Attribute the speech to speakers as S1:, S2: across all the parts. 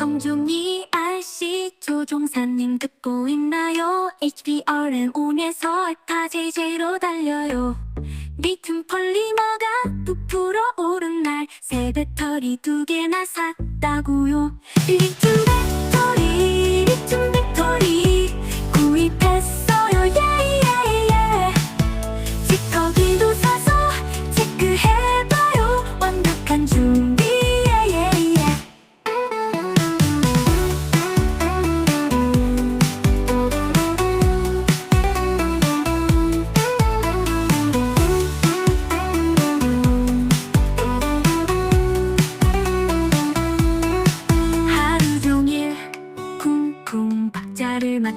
S1: 성중이 RC 조종사님 듣고 있나요? HBRN 온에서 타제제로 달려요 리튬 폴리머가 부풀어 오른 날 새 배터리 두 개나 샀다고요 리튬 배터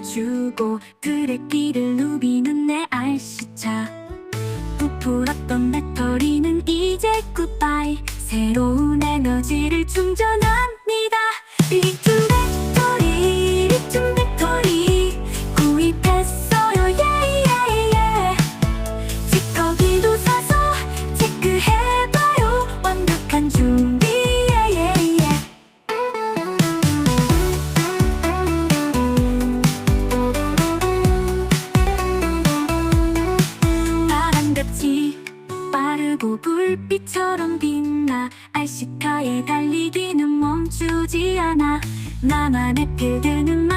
S1: 박자를 맞추고 브레이크를 누비는 내 RC차. 부풀었던 배터리는 이제 굿바이 새로운 에너지를 충전합 불빛처럼 빛나 알시카의 달리기는 멈추지 않아 나만의 필드는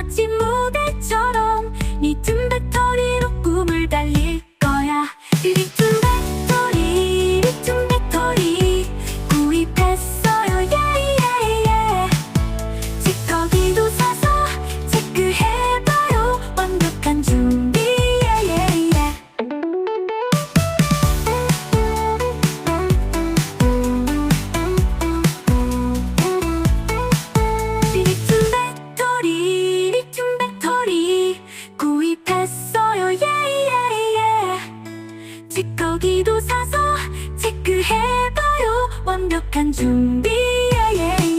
S1: 찌꺼기도 사서 체크해봐요. 완벽한 준비 예예예